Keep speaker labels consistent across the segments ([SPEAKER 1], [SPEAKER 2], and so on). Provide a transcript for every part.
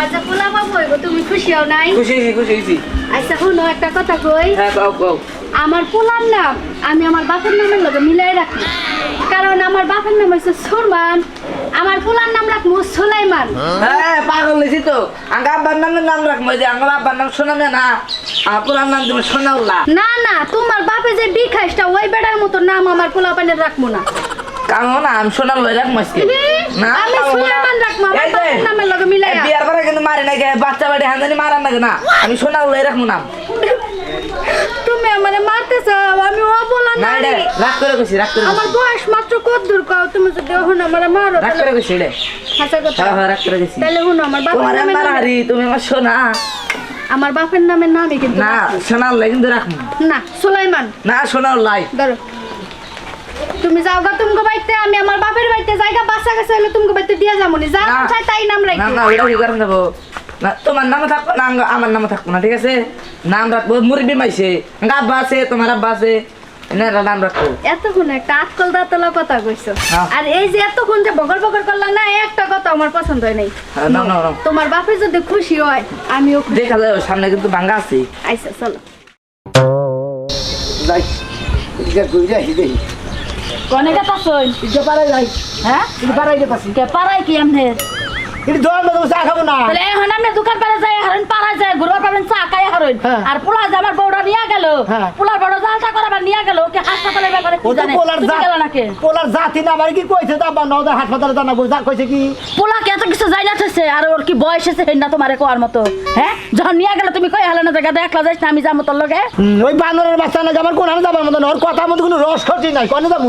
[SPEAKER 1] আমার যে পোলা বাবু হইব তুমি খুশি হও নাই?
[SPEAKER 2] খুশি হয়েছি খুশি হয়েছি।
[SPEAKER 1] আচ্ছা শুনো একটা কথা কই।
[SPEAKER 2] হ্যাঁ কও কও।
[SPEAKER 1] আমার পোলার নাম আমি আমার বাপের নামের লগে মিলাই রাখি। কারণ আমার বাপের নাম হচ্ছে সুরমান আমার পোলার নাম রাখব সুলাইমান।
[SPEAKER 2] হ্যাঁ পাগল হয়েছি তো। আঙ্গা আব্বার নামের নাম রাখব যে আঙ্গার আব্বার নাম শোনাবে না? আমার পুরার নাম তুমি শোনাউল্লা
[SPEAKER 1] না না তোমার বাপে যে বিখাইসটা ওই বেড়ার মতো নাম আমার পোলা পানের রাখব না।
[SPEAKER 2] না লই রাখব আজকে না
[SPEAKER 1] আমি
[SPEAKER 2] না।
[SPEAKER 1] বাপের নামের লগে মিলাই
[SPEAKER 2] এই বিয়ার পরে কিন্তু মারি নাকি বাচ্চা বাড়ি না। আমি লই রাখব না।
[SPEAKER 1] তুমি আমারে মারতেছ আমি পোলা
[SPEAKER 2] না রে রাগ করে রাগ করে
[SPEAKER 1] আমার বয়স মাত্র কত দূর কাও? তুমি যদি এখন আমার মারো
[SPEAKER 2] রাগ করে গেছি রে।
[SPEAKER 1] হাসা কথা।
[SPEAKER 2] হ্যাঁ রাগ করে গেছি
[SPEAKER 1] তাহলে শুনো আমার
[SPEAKER 2] তোমার
[SPEAKER 1] নামে-
[SPEAKER 2] তুমি আমার শোনা
[SPEAKER 1] আমার বাপের নামের নামই কিন্তু
[SPEAKER 2] না
[SPEAKER 1] রাখব।
[SPEAKER 2] লাই কিন্তু রাখব
[SPEAKER 1] না সুলাইমান।
[SPEAKER 2] না শোনার লাই।
[SPEAKER 1] ধরো। তুমি যাও গা তুমি বাইতে আমি আমার বাপের বাড়িতে জায়গা বাসা গেছে হলে তুমি বাইতে দিয়ে যাব নি। যা
[SPEAKER 2] না।
[SPEAKER 1] চাই তাই নাম
[SPEAKER 2] না
[SPEAKER 1] রাখি
[SPEAKER 2] না ওইটা কি করে দেবো। না তোমার নামে থাকব না আঙ্গ- আমার নামে থাকব না ঠিক আছে? নাম রাখব মুরব্বী মাইছে আব্বা আছে তোমার আব্বা আছে এনারা
[SPEAKER 1] এতক্ষণ একটা আটকল দাতলা কথা কইছো।
[SPEAKER 2] হ্যাঁ।
[SPEAKER 1] আর এই যে এতক্ষণ যে করলাম না একটা কথা আমার পছন্দ হয় নাই।
[SPEAKER 2] হ্যাঁ।
[SPEAKER 1] তোমার বাপে যদি খুশি হয় আমিও
[SPEAKER 2] দেখা যায় সামনে কিন্তু ভাঙ্গা আছে।
[SPEAKER 1] আইসা চলো।
[SPEAKER 3] যাই ঘুরে আসি দেখি।
[SPEAKER 1] কনে কথা শোন
[SPEAKER 3] পারাই যাই।
[SPEAKER 1] হ্যাঁ?
[SPEAKER 3] পারাই যেতেছি
[SPEAKER 1] কে পারাই কি আমনে?
[SPEAKER 3] কিন্তু দোয়ার মতো চা খাব না।
[SPEAKER 1] তাহলে এখন আপনি দোকান যাই হারেন পাড়ায় যায় ঘুরবার পাবেন চা খাই হারেন
[SPEAKER 3] হ্যাঁ।
[SPEAKER 1] আর পোলা যে আমার বউটা নিয়ে গেল
[SPEAKER 3] হ্যাঁ।
[SPEAKER 1] পোলার বড় জালটা করাবার নিয়ে গেল ওকে হাসপাতালে ব্যাপারে কি জানে?
[SPEAKER 3] পোলার
[SPEAKER 1] তুমি
[SPEAKER 3] জাত পোলার জাতি না আমার কি কইছে? তা বা নদা হাসপাতালে জানাব যা কইছে কি?
[SPEAKER 1] পোলা কে এত কিছু যাই যাচ্ছে আর ওর কি বয়স এসে না তোমারে কোয়ার মতো হ্যাঁ? যখন নিয়ে গেল তুমি কই হালে না জায়গা দেখলা যাইছ না আমি যাব তোর লগে?
[SPEAKER 3] ওই বানরের বাচ্চা না আমার কোন যাবার মতো ওর কথার মতো কোনো রস খরচি নাই কনে যাব?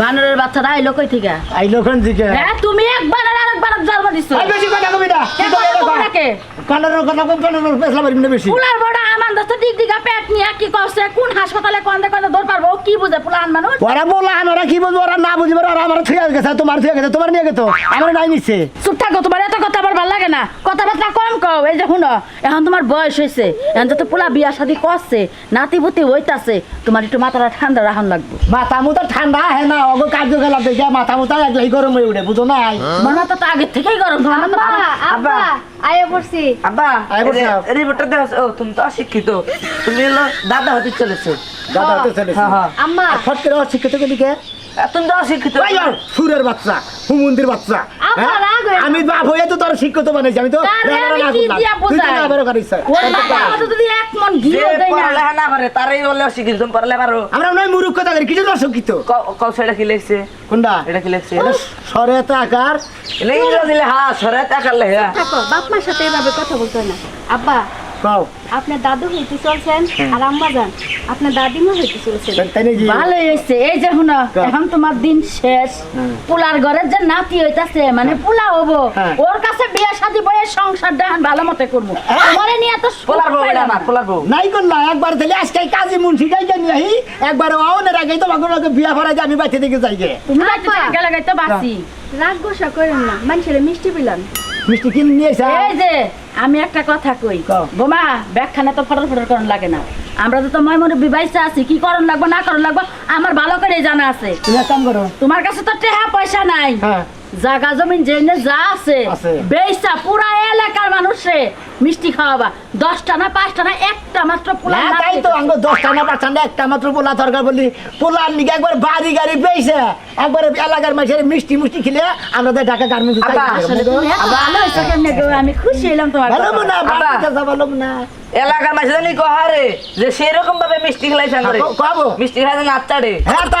[SPEAKER 1] বানরের বাচ্চাটা আইলো কই থেকে?
[SPEAKER 3] আই লোকন দিকে?
[SPEAKER 1] হ্যাঁ তুমি একবার আর আরেকবার জালবা দিছো।
[SPEAKER 3] আই বেশি কথা কবি না।
[SPEAKER 1] কে কথা না?
[SPEAKER 3] কম কানের পেছলা পারিম না বেশি?
[SPEAKER 1] পোলার বড় আমার দোস্ত দিক দিগা পেট নিয়ে কি করছে? কোন হাসপাতালে কোন কোন পারব? ও কি বুঝে পোলা আন মানুষ?
[SPEAKER 3] ওরা বলা ওরা কি বলব ওরা না বুঝবে ওরা আমার থুয়ে গেছে তোমার থুয়ে গেছে তোমার নিয়ে গেছো আমার নাই নিচ্ছে।
[SPEAKER 1] চুপ থাকো তোমার এত কথা আমার ভালো লাগে না। কথাবার্তা কম কও এই যে শুনো এখন তোমার বয়স হয়েছে এখন যত পোলা বিয়া শাদি করছে নাতি পুতি হইতাছে তোমার একটু মাথাটা ঠান্ডা রাখুন লাগবে।
[SPEAKER 3] মাথা মুতা ঠান্ডা হ্যাঁ না অগো কার্য খেলা দেখে মাথা মুতা একলাই গরম হয়ে উঠে বুঝো নাই?
[SPEAKER 1] তোমার মাথা তো আগের থেকেই গরম।
[SPEAKER 2] আব্বা
[SPEAKER 1] আয়া পড়ছি
[SPEAKER 2] আব্বা
[SPEAKER 3] আয় বসে আও।
[SPEAKER 2] রিপোর্টটা দেওয়া ও তুমি তো অশিক্ষিত। তুমি হলো দাদা হতে চলেছো।
[SPEAKER 3] দাদা হতে চলেছে।
[SPEAKER 2] হ্যাঁ হ্যাঁ।
[SPEAKER 1] আম্মা।
[SPEAKER 3] ফট করে অশিক্ষিত গেলি কে?
[SPEAKER 2] আর তুমি তো অশিক্ষিত।
[SPEAKER 3] ওই ওর সুরের বাচ্চা হুমন্দির বাচ্চা
[SPEAKER 1] আবার
[SPEAKER 3] হ্যাঁ?
[SPEAKER 1] রাগ
[SPEAKER 3] আমি বাপ তো তোর শিক্ষিত বানাইছি আমি তো
[SPEAKER 1] তারে
[SPEAKER 3] রেগারা
[SPEAKER 1] আমি
[SPEAKER 3] না
[SPEAKER 1] কি
[SPEAKER 3] করলাম।
[SPEAKER 1] দিয়া
[SPEAKER 3] তুই তো
[SPEAKER 1] বোঝাই?
[SPEAKER 3] না বেরো করিস
[SPEAKER 1] ওর বাবা আমাদের যদি এক মন না।
[SPEAKER 3] আমরা নয় মুরুখ কিছু অশিক্ষিত?
[SPEAKER 2] কও সেটা কি লিখছে?
[SPEAKER 3] কোনটা?
[SPEAKER 2] এটা কি লিখছে?
[SPEAKER 3] এটা সরে
[SPEAKER 2] এটা ইংরেজি লেখা সরে টাকার লেখা।
[SPEAKER 1] বাপ মার সাথে এভাবে কথা বলতে না। আব্বা
[SPEAKER 3] পাও।
[SPEAKER 1] আপনার দাদু হইতে চলছেন আর আম্মা যান। আপনার দাদিমা হইতে চলছেন। ভালোই এই যে
[SPEAKER 3] কা?
[SPEAKER 1] এখন তোমার দিন শেষ। পোলার ঘরের যে নাতি হইতাছে মানে পোলা হব।
[SPEAKER 3] হ্যাঁ।
[SPEAKER 1] ওর কাছে বিয়ে শাদি বয়ে সংসার দেখান ভালো মতে করব। তোমারে নিয়ে তো
[SPEAKER 2] পোলার বউ আমার পোলার বউ।
[SPEAKER 3] নাই না একবার তাহলে আজকে কাজী মুন্সি যাই জানি আহি একবার আওনের আগে তো মাগুর বিয়া ভরা যে আমি বাইতে দিকে যাই গে
[SPEAKER 1] তুমি গেলে গাইতে বাসি রাগ গোসা করেন না মানুষের মিষ্টি বিলান
[SPEAKER 3] মিষ্টি কিন
[SPEAKER 1] এই যে আমি একটা কথা কই। বোমা ব্যাখ্যানে তো ফটর ফটর করন লাগে না। আমরা তো তোমার মনে বিবাহিতা আছি কি করণ লাগবো না করণ লাগবো আমার ভালো করে জানা আছে।
[SPEAKER 3] তুমি কাম করো।
[SPEAKER 1] তোমার কাছে তো টেহা পয়সা নাই।
[SPEAKER 3] হ্যাঁ।
[SPEAKER 1] জাগা জমিন জেনে যা আছে
[SPEAKER 3] আছে।
[SPEAKER 1] বেইসা পুরা এলাকার মানুষে মিষ্টি খাওয়াবা। দশটা না পাঁচটা না একটা মাত্র পোলা
[SPEAKER 3] না তাই তো। আঙ্গ দশটা না পাঁচটা না একটা মাত্র পোলা তরকার বলি। পোলার নিকে একবার বাড়ি গাড়ি পেয়েছে। একবার এলাকার মানুষের মিষ্টি মুষ্টি খেলে আমরা তো ঢাকা গার্মেন্টস?
[SPEAKER 1] আমি খুশি হলাম তোমার
[SPEAKER 3] ভালো না ভালো না।
[SPEAKER 2] এলাকার মাঝে জানি কহারে যে সেরকম ভাবে মিষ্টি
[SPEAKER 3] হ্যাঁ?
[SPEAKER 2] মিষ্টি
[SPEAKER 3] হ্যাঁ তা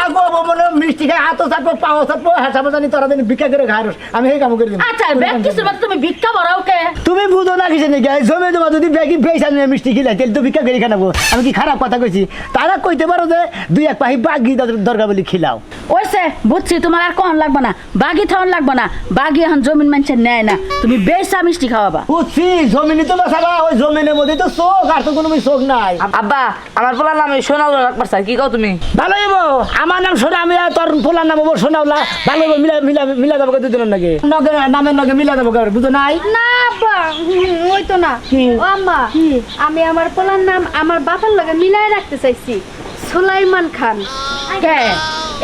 [SPEAKER 3] মনে মিষ্টি খাই হাতও চাপবো পাও চাপবো হ্যাঁ জানি তোরা দিন ভিক্ষা করে খাই আমি সেই কাম করে দিন
[SPEAKER 1] আচ্ছা ব্যাগ কিছু তুমি ভিক্ষা বড়াও কে?
[SPEAKER 3] তুমি বুঝো না কিছু নাকি? এই জমে তোমার যদি ব্যাগি পেয়েছে আমি মিষ্টি খিলাই তাহলে তো ভিক্ষা করে খানাবো আমি কি খারাপ কথা কইছি? তারা কইতে পারো যে দুই এক পাহি বাগি দরকার বলি খিলাও।
[SPEAKER 1] ওইসে বুঝছি তোমার আর কখন লাগবে না। বাগি থাউন লাগবে না। বাগি এখন জমিন মানুষের নেয় না। তুমি বেসা মিষ্টি খাওয়াবা।
[SPEAKER 3] বুঝছি জমিনে তো বাসাবা ওই জমিনের মধ্যে তো চোখ আর তো কোনো চোখ নাই।
[SPEAKER 2] আব্বা আমার পোলার নামে সোনাল রাখবার চাই কি কও তুমি?
[SPEAKER 3] ভালো হইব আমার নাম শোনা আমি তোর পোলার নাম ওর শোনাওলা ভালো হইব মিলা মিলা মিলা দেবো দুদিনের নাকি নগে নামের নগে মিলা দেবো বুঝো নাই?
[SPEAKER 1] না আব্বা ওই তো না? ও আম্মা আমি আমার পোলার নাম আমার বাবার লগে মিলাই রাখতে চাইছি সুলাইমান খান। কে?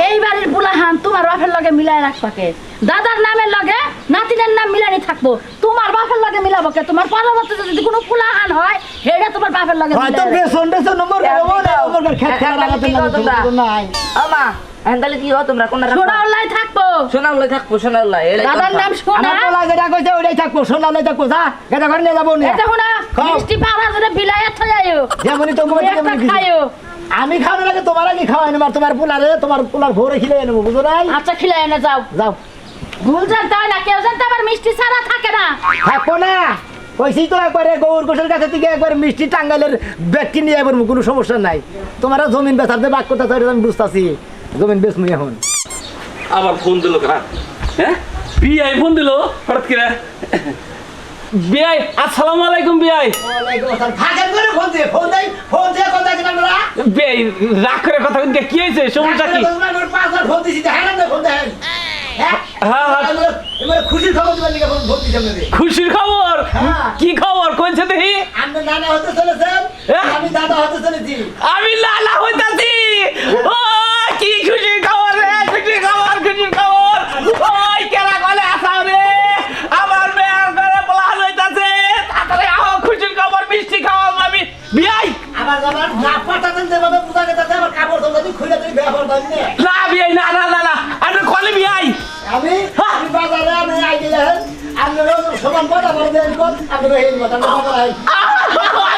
[SPEAKER 1] এই বাড়ির বুলাহান তোমার বাপের লগে মিলাই রাখবাকে দাদার নামের লগে নাতিনের নাম মিলানি থাকব। তোমার বাপের লগে মিলাবো কে? তোমার পরবর্তীতে যদি কোনো ফুলাহান হয় হেডে তোমার বাপের লগে
[SPEAKER 3] হয়তো
[SPEAKER 1] মিলাই
[SPEAKER 3] বেসন নম্বর নম্বর খেত খেলা লাগাতে নাই
[SPEAKER 2] আমা তাহলে কি তোমরা
[SPEAKER 1] থাকব।
[SPEAKER 2] সোনা উল্লাই থাকব সোনা
[SPEAKER 1] দাদার নাম সোনা।
[SPEAKER 3] আমার পোলা যেটা কইছে ওইটাই থাকব সোনা থাকব যা গেটা ঘরে নিয়ে যাব না
[SPEAKER 1] এটা শোনা মিষ্টি পাড়া ধরে বিলায় থই
[SPEAKER 3] যেমনই তো
[SPEAKER 1] তুমি খাইও
[SPEAKER 3] আমি খাওয়ানোর আগে তোমার আগে খাওয়াই নেব তোমার পোলারে তোমার পোলার ভোরে খিলে নেব বুঝো নাই?
[SPEAKER 1] আচ্ছা খিলাই এনে যাও।
[SPEAKER 3] যাও।
[SPEAKER 1] ভুল জানতে হয় না কেউ জানতে আবার মিষ্টি ছাড়া থাকে না।
[SPEAKER 3] থাকব না। কইছি তো একবারে গৌর কোষের কাছে থেকে একবার মিষ্টি নিয়ে কোনো সমস্যা নাই। তোমার জমিন বেচার যে বাক করতে আমি বুঝতেছি। জমিন বেচ মুই এখন
[SPEAKER 4] আবার ফোন দিল কারা? হ্যাঁ? বিআই ফোন দিল? হঠাৎ করে? বিআই আসসালামু আলাইকুম বিআই।
[SPEAKER 3] থাকেন করে ফোন দিয়ে ফোন দেই ফোন দিয়ে কথা
[SPEAKER 4] বিআই রাগ করে কথা কিন্তু কি হয়েছে? সমস্যা কি?
[SPEAKER 3] ফোন দিছি দেখেন না ফোন দেখেন। হ্যাঁ?
[SPEAKER 4] হ্যাঁ, হ্যাঁ।
[SPEAKER 3] এবারে খুশির খবর হ্যাঁ।
[SPEAKER 4] কি খবর? কইছে দেখি
[SPEAKER 3] আপনি নানা হতে চলেছেন
[SPEAKER 4] হ্যাঁ।
[SPEAKER 3] আমি দাদা হতে চলেছি।
[SPEAKER 4] আমি লালা হইতাছি। ও কি খুশির খবর রে? খুশির খবর খুশির খবর। ওই কেরা কলে আসাও রে। আমার মেয়ের ঘরে বলা হইতাছে তাড়াতাড়ি আও খুশির খবর মিষ্টি খাওয়াও আমি। বিআই
[SPEAKER 3] আমার আমার না পাঠাতেন যেভাবে পূজা গেছে আমার কাপড় তোমরা তুমি খুলে তুমি ব্যবহার করেন না।
[SPEAKER 4] বিআই না না না না। আপনি কলে বিআই
[SPEAKER 3] আমি? আমি বাজারে আমি আই গেলে আপনারা সমান কথা বলে দেন কোন আপনারা এই কথা না বলাই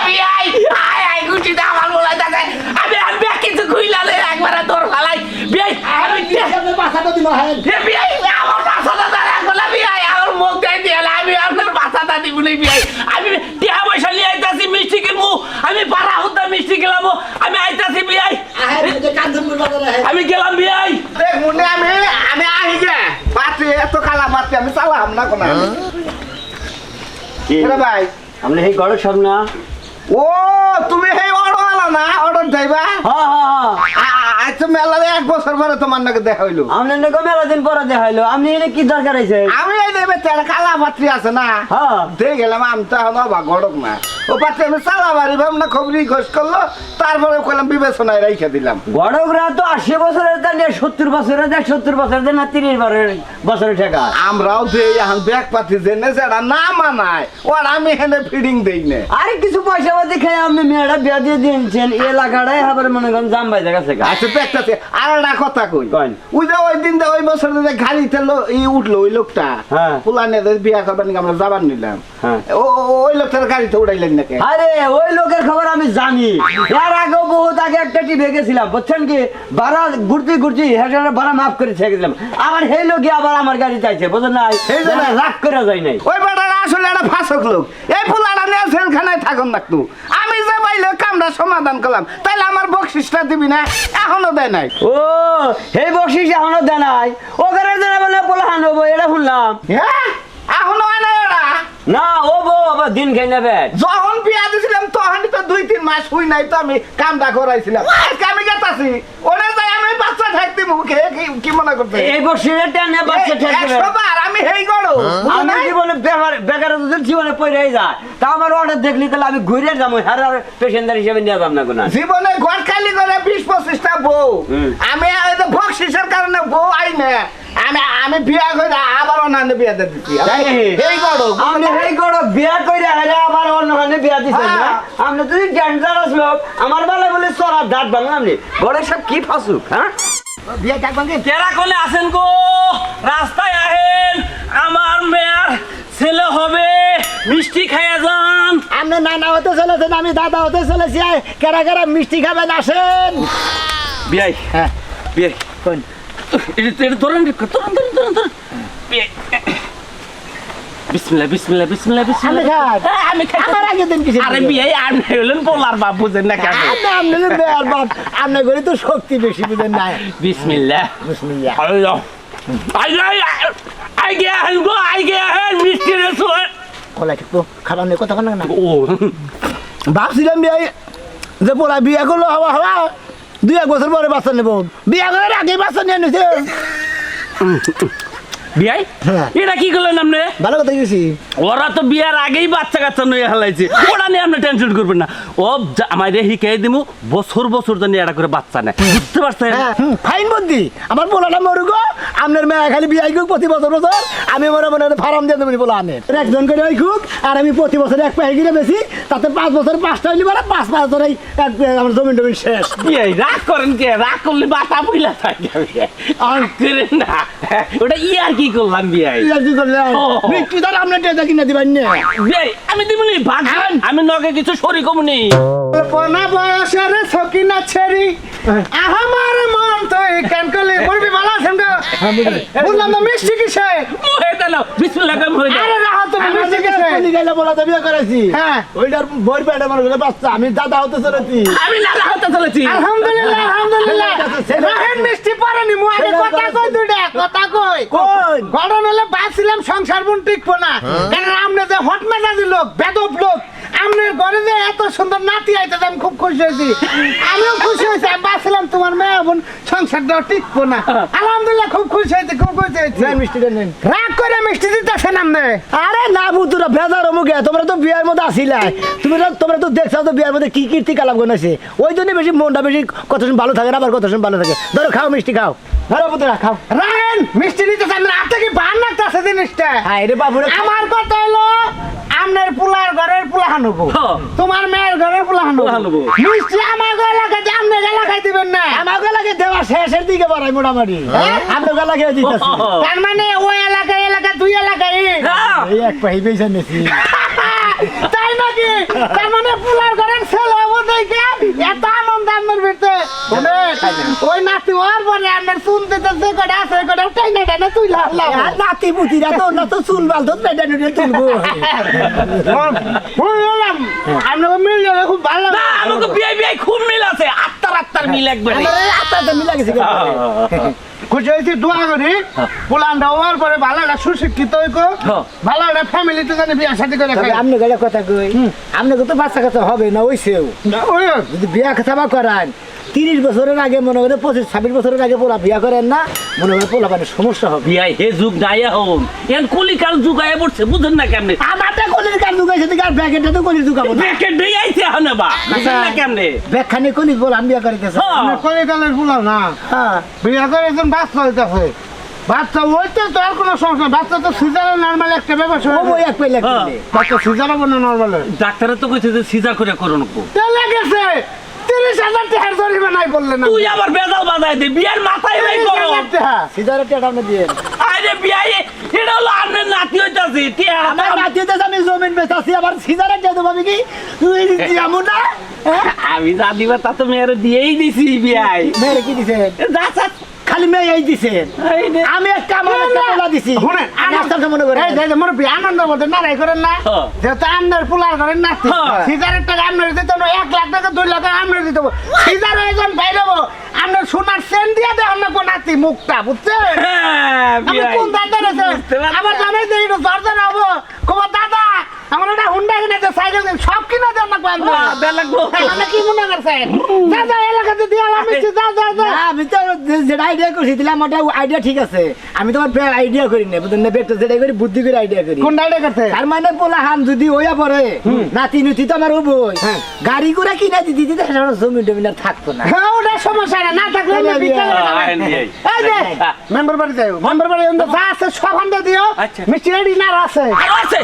[SPEAKER 4] বিআই আয় আয় খুশিতে আমার বলা যাচ্ছে আমি আর বিয়া কিছু খুইলালে একবারে তোর ফালাই বিআই আমি
[SPEAKER 3] আপনি বাসাটা দিমা হেন
[SPEAKER 4] এ বিআই আমার বাসাটা দাঁড়া আমার মুখ দিয়ে আমি আপনার বাসাটা দিব না বিআই আমি টিয়া পয়সা নিয়ে আইতাছি মিষ্টি কিনবো আমি পাড়া হতে মিষ্টি কিনবো আমি আইতাছি
[SPEAKER 3] হেন
[SPEAKER 4] আমি গেলাম বিআই
[SPEAKER 5] দেখ মুন্ডে আমি আমি আহি গে পাত্রে এত কালা মাত্রে আমি চালাম না কোন। রে ভাই।
[SPEAKER 6] আপনি সেই ঘরের সব না
[SPEAKER 5] ও তুমি সেই অর্ডার আলা না? অর্ডার যাইবা
[SPEAKER 6] হ্যাঁ হ্যাঁ হ্যাঁ।
[SPEAKER 5] আচ্ছা মেলারে এক বছর পরে তোমার নাকি দেখা হইল।
[SPEAKER 6] আপনি নাকি মেলা দিন পরে এনে কি দরকার
[SPEAKER 5] আমি এই দেবে তেল কালা পাত্রি আছে না?
[SPEAKER 6] হ্যাঁ।
[SPEAKER 5] দিয়ে গেলাম আমি তো এখন অবাক না। ও পাত্রে আমি চালা বাড়ি ভাব না খবরি খোঁজ করল। তারপরে কইলাম বিবেচনায় রেখে দিলাম।
[SPEAKER 6] গড়করা তো আশি বছরের সত্তর বছরের দেন সত্তর বছরের না তিরিশ বছরের বছরের টাকা।
[SPEAKER 5] আমরাও দেই এখন ব্যাগ পাতি জেনে সেটা না মানায় ওর আমি হেনে ফিডিং দেই না।
[SPEAKER 6] আরে কিছু পয়সা পাতি খেয়ে আপনি মেয়েটা বিয়া দিয়ে দিয়েছেন এলাকাটাই আবার মনে করেন জাম বাইজা গেছে
[SPEAKER 5] আচ্ছা তো আর একটা কথা কই। ওই যে ওই দিন ওই বছর গাড়িতে ই উঠল ওই লোকটা
[SPEAKER 6] হ্যাঁ।
[SPEAKER 5] ফুলানে বিয়া করবার আমরা যাবার নিলাম।
[SPEAKER 6] হ্যাঁ।
[SPEAKER 5] ও- ও- ওই লোকটার গাড়িতে উড়াইলেন নাকি?
[SPEAKER 6] আরে ওই লোকের খবর আমি জানি। এর আগেও বহুত আগে একটা টিভি গেছিলাম বুঝছেন কি? ভাড়া ঘুরতে ঘুরতে হেঁটে ভাড়া মাফ করে ছেড়ে গেছিলাম আবার সেই লোকই আবার আমার গাড়ি চাইছে বুঝলেন না
[SPEAKER 5] সেই জন্য?
[SPEAKER 6] রাগ করে যায় নাই।
[SPEAKER 5] ওই বেটারা আসলে একটা ফাঁসক লোক। এই ফুলাটা নিয়ে সেলখানায় থাকুন রাখতু আমি যে পাইলে কামটা সমাধান করলাম? তাইলে আমার বকশিসটা দিবি না? এখনও দেয় নাই।
[SPEAKER 6] ও সেই বকশিস এখনও দেয় নাই? ও ঘরে বলে পোলাহান হব এটা শুনলাম।
[SPEAKER 5] হ্যাঁ এখনও হয় না ওরা?
[SPEAKER 6] না ও বউ আবার দিন খাই নেবে
[SPEAKER 5] যখন বিয়া দিছিলাম তখনই তো দুই তিন মাস হই নাই তো আমি কামটা করাইছিলাম আজকে আমি গেতাছি। ওরে যাই আমি বাচ্চা থাকতে মুখে কি- কি মনে করতে
[SPEAKER 6] এই বকশিসের টেনে বাচ্চা ঠেকবে
[SPEAKER 5] আমি হেই করো
[SPEAKER 6] আমি জীবনে বেকার বেকার জীবনে পড়েই যায় তা আমার অর্ডার দেখলি তাহলে আমি ঘুরে যাব আর পেশেন্টার হিসেবে নিয়ে যাব না? কোনো
[SPEAKER 5] জীবনে ঘর খালি করে বিশ পঁচিশটা বউ। আমি কারণে বউ আই না। আমি আমি বিয়া করে আবার অন্যান্য বিয়া দিচ্ছি? এই
[SPEAKER 6] আপনি এই করো বিয়া করে হেলে আবার অন্য কানে বিয়া দিচ্ছেন না?
[SPEAKER 5] হ্যাঁ।
[SPEAKER 6] আপনি যদি ডেঞ্জারাস লোক আমার বেলা বলে চড়ার দাঁত ভাঙলাম আপনি। বড় সব কি ফাঁসুক হ্যাঁ?
[SPEAKER 3] বিয়ে থাকবেন কি
[SPEAKER 4] কেরা কলে আছেন গো? রাস্তায় আহেন। আমার মেয়ার ছেলে হবে। মিষ্টি খাইয়া যান।
[SPEAKER 3] আপনি নানা হতে চলেছেন আমি দাদা হতে চলেছি। কেরা কেরা মিষ্টি খাবেন আসেন।
[SPEAKER 4] বিয়াই
[SPEAKER 3] হ্যাঁ।
[SPEAKER 4] বিয়াই
[SPEAKER 3] কোন?
[SPEAKER 4] এটা ধরেন ধরেন ধরেন ধরেন। বিয়াই বিসমিল্লাহ বিসমিল্লাহ বিসমিল্লাহ
[SPEAKER 3] আপনি
[SPEAKER 4] বিসমিল্লাহ হ্যাঁ, আমি খাই।
[SPEAKER 3] আমার আগে দিন কিছু
[SPEAKER 4] আরে বিয়াই আপনি হলেন পোলার বাপ বুঝেন না কেন?
[SPEAKER 3] আপনি আপনাদের বেয়ার বাপ। আপনার ঘরে তো শক্তি বেশি বুঝেন না।
[SPEAKER 4] বিসমিল্লাহ।
[SPEAKER 3] বিসমিল্লাহ।
[SPEAKER 4] আল্লাহ আই আই আই গে হেন গো আই গে হেন মিষ্টি রেসুন
[SPEAKER 3] কলা খাবার নিয়ে কথা না।
[SPEAKER 4] ও।
[SPEAKER 3] ভাবছিলাম বিয়ে যে পোলা বিয়ে করল হওয়া হওয়া। দুই এক বছর পরে বাচ্চা নেব। বিয়ে করার আগে বাচ্চা নিয়ে নিছে।
[SPEAKER 4] বিয়াই?
[SPEAKER 3] হ্যাঁ।
[SPEAKER 4] এটা কি করলেন আপনি?
[SPEAKER 3] ভালো কথা গেছি
[SPEAKER 4] ওরা তো বিয়ার আগেই বাচ্চা কাচ্চা নিয়ে হালাইছে। ওরা নিয়ে আপনি টেনশন করবেন না। ও আমার রে হিকাই দিমু বছর বছর জানি এটা করে বাচ্চা নেয়। বুঝতে পারছেন?
[SPEAKER 3] ফাইন বুদ্ধি। আমার পোলাটা মরুক আপনার মেয়ে খালি বিয়াই কুক প্রতি বছর বছর। আমি মনে মনে ফার্ম দিয়ে দেবো বলে আনের। একজন করে ওই কুক আর আমি প্রতি বছর এক পাই কিনে বেশি তাতে পাঁচ বছর পাঁচটা হইলি মানে পাঁচ পাঁচ বছর আমার জমিন টমিন শেষ।
[SPEAKER 4] বিয়াই রাগ করেন কে? রাগ করলে বাতা বইলা থাকে। না। ওটা ই আর কি করলাম বিয়াই।
[SPEAKER 3] কি
[SPEAKER 4] ও।
[SPEAKER 3] মিষ্টি তার আপনার টেজা কিনে দিবেন না?
[SPEAKER 4] বিয়াই আমি দিবনি ভাগ আমি নগে কিছু সরি কমনি
[SPEAKER 7] পোনা বয়সের সকিনা ছেড়ি আমার মন তো কেন করলে? মুরবি ভালো আছেন তো বুঝলাম না মিষ্টি কিসে?
[SPEAKER 4] মরে দেন বিসমিল্লাহ করে মরে
[SPEAKER 7] আরে রাহা তুমি মিষ্টি কিসে?
[SPEAKER 3] কলি গাইলা বলা তো বিয়ে করেছি
[SPEAKER 7] হ্যাঁ।
[SPEAKER 3] ওইটার মনে বাচ্চা আমি দাদা হতে চলেছি।
[SPEAKER 4] আমি নালা হতে চলেছি।
[SPEAKER 7] আলহামদুলিল্লাহ আলহামদুলিল্লাহ। মিষ্টি পারেনি মু আগে কথা কই দুইটা? কথা কই?
[SPEAKER 3] কোন?
[SPEAKER 7] ঘটনা হলে বাসিলাম সংসার বুন টিকবো না। কারণ আমরা যে হট মেজাজি লোক বেদব লোক। আপনার ঘরে যে এত সুন্দর নাতি আইতে আমি খুব খুশি হয়েছি। আমিও খুশি হয়েছি আমি বাঁচছিলাম তোমার মেয়ে বোন সংসারটাও টিকবো না। আলহামদুলিল্লাহ খুব খুশি হয়েছি খুব খুশি হয়েছি।
[SPEAKER 3] মিষ্টিটা নেন।
[SPEAKER 7] রাগ করে মিষ্টি দিতেছেন আপনি
[SPEAKER 3] আরে না বুতুরা ভেজার মুখে তোমরা তো বিয়ের মধ্যে আসিলা তুমি তোমরা তো দেখছ তো বিয়ের মধ্যে কি কীর্তি কালাম গনেছে ওই জন্য বেশি মনটা বেশি কত সময় ভালো থাকে না আবার কত সময় ভালো থাকে। ধরো খাও মিষ্টি খাও। ধরো বুতুরা খাও।
[SPEAKER 7] রাহেন মিষ্টি দিতেছেন না আপনি কি বান লাগতেছে জিনিসটা?
[SPEAKER 3] হ্যাঁ রে
[SPEAKER 7] আমার কথা হলো
[SPEAKER 4] হ্যাঁ।
[SPEAKER 7] তোমার মেয়ের ঘরে পুলা হানুবো।
[SPEAKER 4] পুলা হানুবো।
[SPEAKER 7] মিষ্টি আমার ঘরে লাগাতে আপনার এলাকায় দিবেন না।
[SPEAKER 3] আমাকে লাগে দেওয়া শেষের দিকে বাড়াই মোটামুটি। আপনাকে লাগে দিতেছি
[SPEAKER 7] তার মানে ওই এলাকা এলাকা দুই এলাকায়।
[SPEAKER 4] হ্যাঁ।
[SPEAKER 3] এই এক পাহি বেছে নিছি।
[SPEAKER 7] তাই নাকি? তার মানে পুলার ঘরের ছেলে হব দেখে এত আনন্দ আপনার ভিতরে ওই নাতি হওয়ার পরে আপনার শুনতে তো যে কটা আছে কটা টাইনা টাইনা তুই
[SPEAKER 3] আর নাতি পুতিরা তো না তো চুল বাল তো পেটে নুটে তুলবো।
[SPEAKER 7] বুঝলাম আপনাকে মিল যাবে খুব ভালো
[SPEAKER 4] না আমাকে বিয়াই বিয়াই খুব মিল আছে। আত্মার আত্মার মিল একবারে।
[SPEAKER 3] আমার এই আত্মাটা গেছে
[SPEAKER 7] খুশি হয়েছি দোয়া করি। পোলান হওয়ার পরে ভালো একটা সুশিক্ষিত হইকো
[SPEAKER 4] হ্যাঁ।
[SPEAKER 7] ভালো একটা ফ্যামিলিতে জানি বিয়া শাদি করে খাই
[SPEAKER 3] আপনি কথা কই? আপনাকে তো বাচ্চা কাছে হবে না ওই সেও।
[SPEAKER 7] ওই
[SPEAKER 3] যদি বিয়া খাতাবা করান তিরিশ বছরের আগে মনে করে পঁচিশ ছাব্বিশ বছরের আগে পোলা বিয়া করেন না মনে করে পোলা মানে সমস্যা হবে।
[SPEAKER 4] বিয়াই হে যুগ দায়া হন এখন কলিকাল যুগ আয়া পড়ছে বুঝেন না কেমনে?
[SPEAKER 3] কলির কার ঢুকাইছে দিকে আর ব্যাগেটটা তো কলির ঢুকাবো না।
[SPEAKER 4] ব্যাকে ডেই আইছে হনে বা বুঝেন না কেমনে?
[SPEAKER 3] ব্যাগখানে কলির বল আমি বিয়া করিতেছে।
[SPEAKER 4] হ্যাঁ।
[SPEAKER 7] কলিকালের পুলান না।
[SPEAKER 3] হ্যাঁ।
[SPEAKER 7] বিয়া করে একজন বাচ্চা হইতেছে। বাচ্চা হইতে তো আর কোনো সমস্যা বাচ্চা তো সিজারে নর্মাল একটা ব্যাপার
[SPEAKER 3] ও ওই এক পেলে
[SPEAKER 4] হ্যাঁ।
[SPEAKER 7] বাচ্চা সিজার হবে নর্মাল
[SPEAKER 4] ডাক্তারে তো কইছে যে সিজার করে করুন
[SPEAKER 7] চলে গেছে তিরিশ হাজার টাকার জরিমানা নাই বললে না
[SPEAKER 4] তুই আবার বেজাল বাজাই দে বিয়ার মাথায় নাই করো
[SPEAKER 7] হাজার টাকা।
[SPEAKER 3] আপনি দিয়ে
[SPEAKER 4] আরে বিয়াই এটা হলো আপনার নাতি হইতাছে
[SPEAKER 3] আমার আমি জমিন বেচাছি আবার সিজারের টেটা পাবি কি? তুই যেমন না হ্যাঁ?
[SPEAKER 4] আমি যা দিবা তা তো মেয়ের দিয়েই দিছি বিয়াই।
[SPEAKER 3] মেয়ের কি
[SPEAKER 4] যা।
[SPEAKER 3] খালি মেয়ে এই দিছেন আমি একটা আমার একটা পোলা দিছি মনে করে
[SPEAKER 7] আনন্দের মধ্যে নারাই করেন না
[SPEAKER 4] হ্যাঁ।
[SPEAKER 7] যেহেতু আপনার পোলার ঘরের নাতি
[SPEAKER 4] হ্যাঁ।
[SPEAKER 7] সিজারের টাকা আপনার দিতে এক লাখ টাকা দুই লাখ টাকা আপনার দিতে। সিজার একজন বাইরেবো আপনার সোনার সেন দিয়ে দেয় আপনার কোন নাতি মুখটা বুঝছেন
[SPEAKER 4] হ্যাঁ।
[SPEAKER 7] কোন
[SPEAKER 4] পারছি।
[SPEAKER 7] আবার জানাই যে একটু দরজা হব তোমার দাদা আমার একটা হুন্ডা কিনে দে সাইকেল কিনে সব না
[SPEAKER 4] হ্যাঁ, লাখ বউ।
[SPEAKER 7] মানে কি মনে করছেন যা যা এলাকাতে দিয়ে আমি যা যা যা
[SPEAKER 3] আমি তো যেটা আইডিয়া করছি দিলাম ওটা আইডিয়া ঠিক আছে। আমি তোমার আইডিয়া করি না বুঝলেন না? বেগটা যেটা করি বুদ্ধি করে আইডিয়া করি।
[SPEAKER 7] কোন করতে
[SPEAKER 3] তার মানে পোলা হান যদি ওয়া নাতি নুতি তো আমার
[SPEAKER 7] হ্যাঁ।
[SPEAKER 3] গাড়ি কিনা দিদি জমি টমি আর থাকতো না।
[SPEAKER 7] হ্যাঁ ওটা সমস্যা না না থাকলে আমি
[SPEAKER 4] হ্যাঁ,
[SPEAKER 7] এই যে মেম্বার বাড়ি যাই মেম্বার বাড়ি অন্য যা আছে সব আনতে দিও।
[SPEAKER 4] আচ্ছা।
[SPEAKER 7] মিষ্টি রেডি না আছে।
[SPEAKER 4] আছে?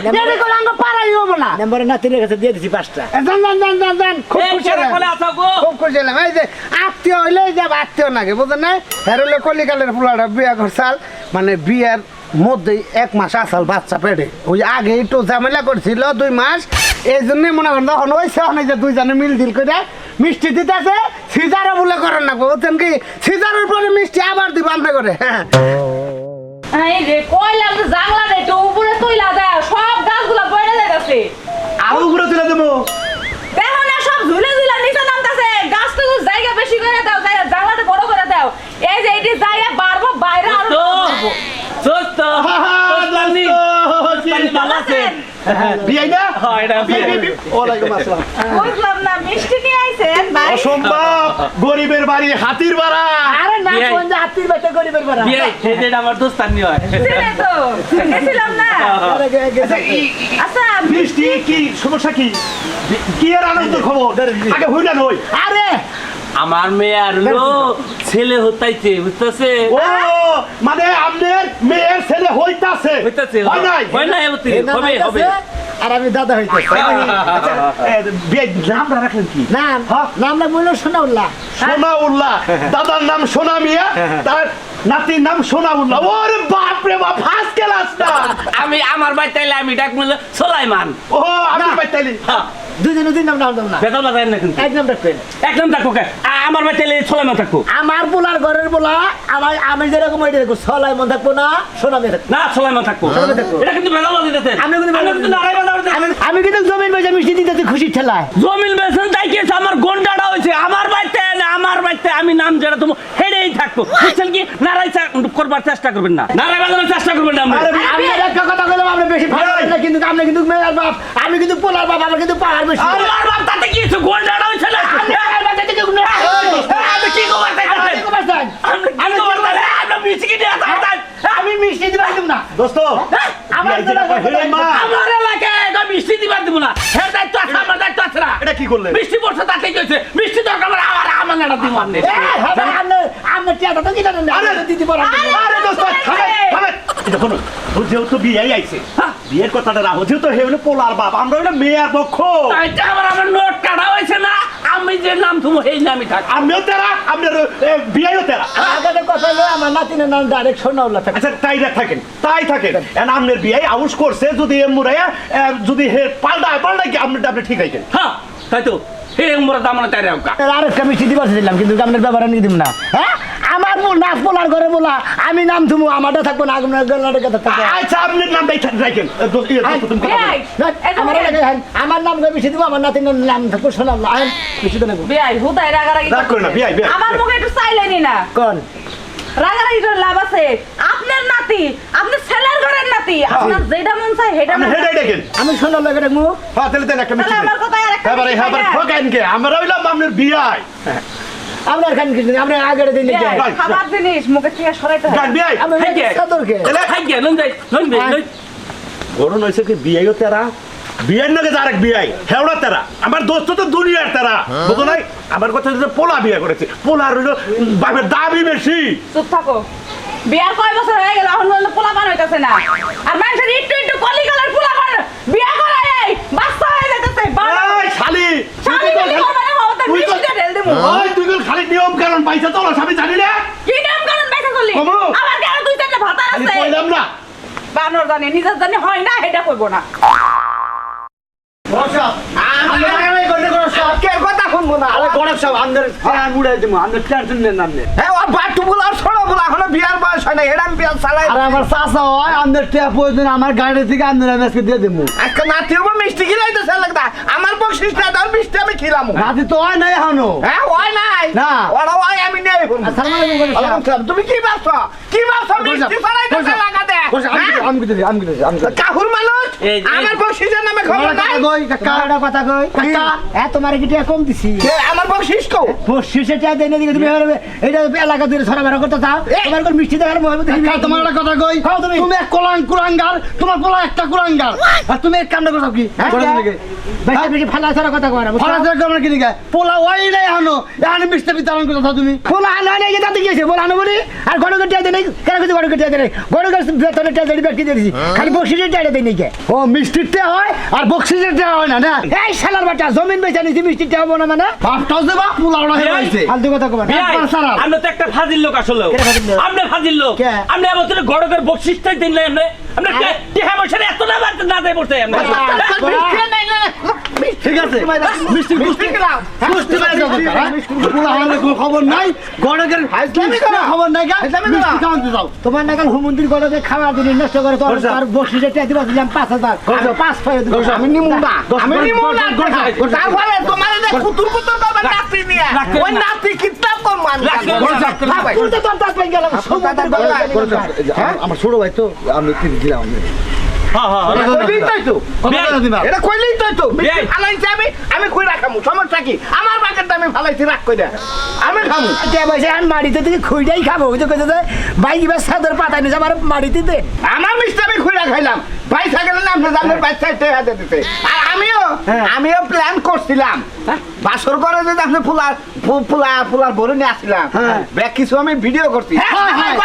[SPEAKER 7] আঙ্গ না।
[SPEAKER 3] কাছে দিয়ে দিছি পাঁচটা।
[SPEAKER 7] যান যান যান যান যান খুব খুশি
[SPEAKER 4] কেরা
[SPEAKER 7] হলাম।
[SPEAKER 4] কলে আছো গো?
[SPEAKER 7] খুব খুশি হলাম। এই যে আত্মীয় হইলে এই আত্মীয় নাকি বুঝলেন না হ্যাঁ হলো কলিকালের ফুলাটা বিয়া করছাল। মানে বিয়ার মধ্যেই এক মাস আসাল বাচ্চা পেটে। ওই আগে একটু ঝামেলা করছিল দুই মাস। এই জন্যই মনে করেন তখন ওই যে দুইজনে মিল দিল করে মিষ্টি দিতেছে সিজারও বলে করেন না বলছেন কি? সিজারের পরে মিষ্টি আবার দিব আমরা করে। হ্যাঁ।
[SPEAKER 8] রে কইলাম যে জাংলা দে তো উপরে তুইলা দেয় সব গাছগুলো পড়ে যাইতাছে।
[SPEAKER 9] আরও উপরে তুলে দেবো
[SPEAKER 8] দেখো না সব ঝুলে ঝুলে নিচে নামতাছে গাছ তো জায়গা বেশি করে দাও জায়গা জাংলাটা বড় করে দাও এই যে এটি জায়গা বাড়বো বাইরে আরও
[SPEAKER 4] তো
[SPEAKER 8] বাড়বো।
[SPEAKER 4] সুস্থ সুস্থ ভালো আছেন
[SPEAKER 9] বিয়াই না
[SPEAKER 4] হ্যাঁ, এটা
[SPEAKER 9] বিয়াই,
[SPEAKER 4] বিয়াই।
[SPEAKER 9] বিয়াই, বিয়াই। ওয়ালাইকুম আসসালাম
[SPEAKER 8] বুঝলাম না মিষ্টি নিয়ে আইছেন ভাই
[SPEAKER 9] অসম্ভব গরিবের বাড়ি হাতির বাড়া
[SPEAKER 3] আরে না কোন যে হাতির বেটে গরিবের বেড়া
[SPEAKER 4] বিয়ে এটা আমার দোস্তানি হয়
[SPEAKER 8] চিনে তো গেছিলাম না আচ্ছা
[SPEAKER 9] বৃষ্টি কি সমস্যা কি কি এর আনন্দ খবর আগে হইলা নই
[SPEAKER 3] আরে
[SPEAKER 4] আমার মেয়ে আর হলো ছেলে হতাইছে বুঝতেছে?
[SPEAKER 9] ও মানে আপনার মেয়ের ছেলে হইতাছে।
[SPEAKER 4] হইতাছে
[SPEAKER 9] হয় নাই?
[SPEAKER 4] হয় নাই হতে হবে হবে।
[SPEAKER 3] আর আমি দাদা হইতেছি।
[SPEAKER 9] এ, নামটা রাখলেন কি?
[SPEAKER 3] নাম
[SPEAKER 9] হ্যাঁ।
[SPEAKER 3] নাম না বলল শোনা উল্লাহ
[SPEAKER 9] সোনা উল্লাহ দাদার নাম সোনা মিয়া তার নাতির নাম সোনা উল্লাহ ওরে বাপ রে বাপ ফার্স্ট ক্লাস
[SPEAKER 4] আমি আমার বাড়ি তাইলে আমি ডাক সোলাইমান।
[SPEAKER 9] ও আমি পাইতালি
[SPEAKER 4] হ্যাঁ,
[SPEAKER 3] দুই নাম নাম না।
[SPEAKER 4] না কিন্তু।
[SPEAKER 3] এক নাম
[SPEAKER 4] আমার বাড়ি তাইলে সোলাইমান থাকব।
[SPEAKER 3] আমার পোলার ঘরের পোলা আমার আমি যেরকম ওইটা দেখো সলাই মন থাকব না সোনা মেয়ে থাকব।
[SPEAKER 4] না সোলাইমান থাকব।
[SPEAKER 3] থাকব।
[SPEAKER 4] এটা কিন্তু বেতন বাজাইতেছে
[SPEAKER 3] আমি কিন্তু বেজাল
[SPEAKER 4] কিন্তু নারাই বাজাইতেছে
[SPEAKER 3] আমি- আমি কিন্তু জমিন মিষ্টি দিতেছি খুশির ঠেলায়।
[SPEAKER 4] জমিন বেসন তাই কি আমার গন্ডাটা হয়েছে। আমার বাড়িতে আমার বাড়িতে আমি নাম যেটা তুমি হেডেই বুঝছেন কি নারাই করবার চেষ্টা করবেন না। নারাই বাজানোর চেষ্টা করবেন না
[SPEAKER 3] আমি একটা কথা বললাম আপনি বেশি ভালো। না কিন্তু আপনি কিন্তু মেয়ের বাপ আমি কিন্তু পোলার বাপ আমার কিন্তু পাহাড় বেশি।
[SPEAKER 4] আমার বাপ তাতে কি হয়েছে? গন্ডাটা হয়েছে না? আপনি কি খবর চাইতেছেন? আপনি কি খবর চাইতেছেন? আপনি মিষ্টি কিনে আসা কোথায়?
[SPEAKER 3] আমি মিষ্টি দিতে পারতাম না।
[SPEAKER 9] দোস্ত
[SPEAKER 3] আমার
[SPEAKER 9] এই যে দেখো, হে মা।
[SPEAKER 4] এলাকায় এটা মিষ্টি দিবার দিব না। হের দায়িত্ব আছে আমার দায়িত্ব আছে না।
[SPEAKER 9] এটা কি করলে
[SPEAKER 4] মিষ্টি পড়ছে তাতে কি হয়েছে মিষ্টি দরকার হলে আমার আমার দিব আপনি
[SPEAKER 3] আপনি টিয়াটা তো কিনা নেন
[SPEAKER 9] আরে
[SPEAKER 3] দিতে পারেন
[SPEAKER 9] আরে দোস্ত থামে থামে দেখুন ও যেহেতু বিয়েই আইছে। বিয়ের কথাটা রাখো যেহেতু হে হলো পোলার বাপ আমরা হলো মেয়ের পক্ষ।
[SPEAKER 4] তাইতে আমার আমার নোট কাটা হয়েছে না আমি যে নাম তুমি সেই নামই থাক।
[SPEAKER 9] আমিও তেরা আপনার এ, বিয়েও তেরা।
[SPEAKER 3] আগে কথা হলো আমার নাতিনের নাম ডাইরেক্ট থাকে
[SPEAKER 9] আচ্ছা তাই থাকেন তাই থাকেন। এন আপনার বিয়ে আউস করছে যদি এ মুরাইয়া যদি হে পাল্টায় পাল্টায় কি আপনি আপনি ঠিক আইছেন?
[SPEAKER 4] হ্যাঁ তাই তো। হে উমরা দাম তাই রাখা
[SPEAKER 3] আরেকটা মিষ্টি দিবার দিলাম কিন্তু আপনার ব্যাপারে নিয়ে দিব না। হ্যাঁ? আমার ঘরে বলা আমি নাম তুমি আমারটা থাকব না আপনার গলাটা থাকব।
[SPEAKER 9] আচ্ছা আপনার রাখেন। ইয়ে,
[SPEAKER 3] আমার হ্যাঁ, আমার নাম মিষ্টি দিব আমার নাতিনের নাম থাকব সোনা উল্লাহ আহেন মিষ্টি তো নেব
[SPEAKER 8] বিয়াই হুদাই রাগারাগি
[SPEAKER 9] রাগ করে না, বিয়াই, বিয়াই।
[SPEAKER 8] আমার মুখে একটু চাইলেনি না।
[SPEAKER 3] কোন?
[SPEAKER 8] রাগারাগি করে লাভ আছে। আপনার নাতি আপনার ছেলের ঘরের আপনার যেটা মন মন
[SPEAKER 9] হেডাই দেখেন।
[SPEAKER 3] আমি রাখব
[SPEAKER 9] হ্যাঁ তাহলে দেন একটা দেন।
[SPEAKER 8] আমার আরেকটা
[SPEAKER 9] এবারে কে আমরা হইলাম আপনার বিয়াই
[SPEAKER 3] আপনার খান কিছু আমরা আগের দিন
[SPEAKER 8] বিয়াই, খাবার জিনিস মুখে থেকে সরাইতে হয়
[SPEAKER 9] বিয়াই
[SPEAKER 3] আমি
[SPEAKER 4] হ্যাঁ,
[SPEAKER 3] সাদরকে
[SPEAKER 9] তাহলে
[SPEAKER 4] খাই গিয়া লন যাই লন যাই লন
[SPEAKER 9] গরম হয়েছে কি বিয়াইও তেরা? বিয়ের নাকি আরেক বিয়াই হেওড়া তেরা। আমার দোস্ত তো দুনিয়ার তেরা। বুঝো নাই? আমার কথা পোলা বিয়ে করেছে। পোলা রইল বাপের দাবি বেশি।
[SPEAKER 8] চুপ থাকো। বিয়ার কয় বছর হয়ে গেল এখন পর্যন্ত পোলা পান হইতাছে না। আর মানুষের একটু একটু কলি পোলা পান বিয়া করা এই বাচ্চা হয়ে যাইতেছে
[SPEAKER 9] এই শালি
[SPEAKER 8] করবে না, ঢেল।
[SPEAKER 9] ওই তুই খালি নিয়ম কারণ পাইছে তো আমি জানি না।
[SPEAKER 8] কি নাম কারণ বেঁচে চলি আমার কেন দুই চারটে ভাতা আছে।
[SPEAKER 9] কইলাম না।
[SPEAKER 8] বানর জানি নিজের জানি হয় না এটা কইবো না।
[SPEAKER 5] কথা শুনব না।
[SPEAKER 7] আরে গণেশ সাহেব আমাদের ফ্যান উড়াই দেবো আমাদের টেনশন নেন আপনি
[SPEAKER 5] হ্যাঁ বাটু বলা আর বিয়ার বয়স হয় না এরাম বিয়ার চালাই
[SPEAKER 7] আর আমার চাচা হয় আমাদের ট্যাপ প্রয়োজন আমার গাড়ি থেকে আপনার আমি আজকে দিয়ে দেবো
[SPEAKER 5] আজকে নাতি হব মিষ্টি খিলাইতেছে লাগদা আমার বকশিস না দাও মিষ্টি আমি খিলাম।
[SPEAKER 7] রাতে তো হয় নাই এখনও।
[SPEAKER 5] হ্যাঁ হয় নাই।
[SPEAKER 7] না।
[SPEAKER 5] ওরা হয় আমি নেই
[SPEAKER 3] আসসালামু আলাইকুম।
[SPEAKER 5] তুমি কি ভাবছ? কি ভাবছ? মিষ্টি চালাইতেছে লাগাতে হ্যাঁ?
[SPEAKER 7] আমি কিছু আমি আমি
[SPEAKER 5] কাহুর মানুষ? আমার বকশিসের নামে খবর নাই।
[SPEAKER 3] কাকাটা কথা কই? কাকা এ তোমার কি টাকা কম দিছি?
[SPEAKER 5] কে আমার বকশিস কো
[SPEAKER 3] পঁচিশে টাকা দেয় না দিকে তুমি এটা এলাকা দিয়ে সরা বেড়া করতে চাও। তোমার কোন মিষ্টি দেখার মোহাম্মদ
[SPEAKER 7] তোমার একটা কথা কই?
[SPEAKER 3] তুমি।
[SPEAKER 7] তুমি এক কোলাং কুলাঙ্গার তোমার পোলা একটা কুলাঙ্গার। আর তুমি এক কামটা করছ কি? করে দিকে
[SPEAKER 3] বেশি বেশি ফালা ছাড়া কথা কয় না বুঝছ?
[SPEAKER 7] ফরাসের কামনা কি দিকে? পোলা ওই নাই এখনও এখানে মিষ্টি বিতরণ করছ তুমি।
[SPEAKER 3] বলা আনো নাই যে দাঁতে গিয়েছে বলা আনো বলি। আর গড়কে টিয়া দেয় নাই কেন কিছু গড়কে টিয়া দেয় নাই গড়কে বেতনে টিয়া দেয় ব্যক্তি দিয়েছি খালি কে
[SPEAKER 7] ও মিষ্টির তে হয় আর বক্সিজের তে হয় না না?
[SPEAKER 3] এই শালার বাটা জমিন বেচা নিছি মিষ্টি টিয়া হব না মানে?
[SPEAKER 7] বাপটাও দেবা বাপ ওরা না হইছে।
[SPEAKER 3] ফালতু কথা কবা
[SPEAKER 7] একবার সারাল।
[SPEAKER 4] আপনি তো একটা ফাজিল লোক আসলে
[SPEAKER 3] আমরা ফাজিল লোক?
[SPEAKER 4] আপনি ফাজিল লোক।
[SPEAKER 3] কে?
[SPEAKER 4] আপনি আমার তো গড়কের দিন লাই আমরা আমরা কে- টিহা এত না বাড়তে না যাই পড়তে আপনি
[SPEAKER 7] ঠিক আছে। মিষ্টি মিষ্টি মিষ্টি বাইরে যাও দরকার? পোলা হলে কোনো খবর নাই। গড়কের খবর নাই গা। মিষ্টি খাওয়াতে যাও।
[SPEAKER 3] তোমার নাগাল হুমন্দির গড়কে খাওয়া দিন নষ্ট করে তো আর বক্সিসের টিয়া দিবা দিলাম পাঁচ হাজার। পাঁচ ছয়
[SPEAKER 5] আমি নিমু না। আমি নিমু না
[SPEAKER 7] গড়- গড়- গড়-
[SPEAKER 5] তারপরে তোমার কুতুর কুতুর করবে নাতি নিয়ে। ওই নাতি কিতাব কম আমি
[SPEAKER 4] রাখবেন
[SPEAKER 5] জানব।
[SPEAKER 4] না, রাখবেন না।
[SPEAKER 5] ভাই,
[SPEAKER 3] তুই তো তোর দাঁত ভেঙে গেলাম সমুদ্রের গড়কে
[SPEAKER 7] গড়সা, এই যে আমার- ছোট ভাই তো আমি দিলাম।
[SPEAKER 5] এটা কইলেই তাই তো
[SPEAKER 4] বিয়াই,
[SPEAKER 5] এটা কইলেই তাই তো।
[SPEAKER 4] বিয়াই।
[SPEAKER 5] ফালাইছি আমি আমি কই রাখামু? সমস্যা কি? আমার বাকের দামে ফালাইছি রাখ কইরা। আমি খামু।
[SPEAKER 3] কে আমি মাটিতে থেকে খুঁড়াই খাব? ওই যে কইছে যে ভাই কিবা সাদের পাতা নিছে আমার মাটিতে দে।
[SPEAKER 5] আমার মিষ্টি আমি খুঁড়া খাইলাম। পয়সা গেলে না আপনি জানেন বাচ্চা হাতে দিতে। আর আমিও আমিও প্ল্যান করছিলাম। বাসর করে যদি আপনি ফুলার ফু- ফুলা ফুলার নিয়ে আসছিলাম। ব্যাগ কিছু আমি ভিডিও করছি।
[SPEAKER 3] হ্যাঁ, হ্যাঁ,